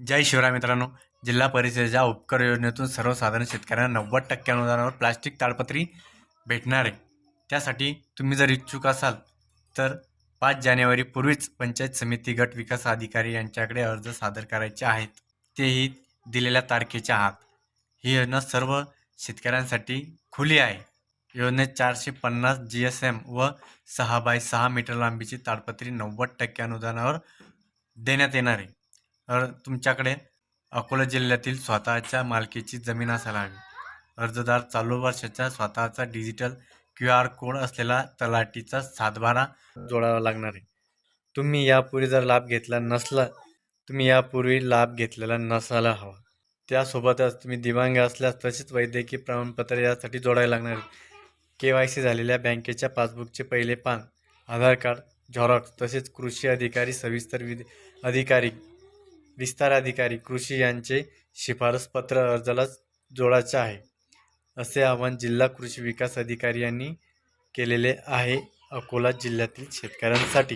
जय शिवराय मित्रांनो. जिल्हा परिषदेच्या उपकर योजनेतून सर्वसाधारण शेतकऱ्यांना नव्वद टक्के अनुदानावर प्लास्टिक ताडपत्री भेटणार आहे. त्यासाठी तुम्ही जर इच्छुक असाल तर पाच जानेवारीपूर्वीच पंचायत समिती गट विकास अधिकारी यांच्याकडे अर्ज सादर करायचे आहेत. तेही दिलेल्या तारखेच्या आत. ही योजना सर्व शेतकऱ्यांसाठी खुली आहे. योजनेत चारशे पन्नास जी एस एम व सहा बाय सहा मीटर लांबीची ताडपत्री नव्वद टक्के अनुदानावर देण्यात येणार आहे. तर तुमच्याकडे अकोला जिल्ह्यातील स्वतःच्या मालकीची जमीन असायला हवी. अर्जदार चालू वर्षाचा स्वतःचा डिजिटल क्यू आर कोड असलेला तलाठीचा सातबारा जोडावा लागणार आहे. तुम्ही यापूर्वी जर लाभ घेतला नसला तुम्ही यापूर्वी लाभ घेतलेला नसायला हवा. त्यासोबतच तुम्ही दिव्यांग असल्यास तसेच वैद्यकीय प्रमाणपत्र यासाठी जोडावे लागणार आहे. के वाय सी झालेल्या बँकेच्या पासबुकचे पहिले पान आधार कार्ड झेरॉक्स तसेच कृषी अधिकारी सविस्तर विध अधिकारी विस्तार अधिकारी कृषी यांचे शिफारस पत्र अर्जाला जोडायचे आहे असे आवाहन जिल्हा कृषी विकास अधिकारी यांनी केलेले आहे अकोला जिल्ह्यातील शेतकऱ्यांसाठी.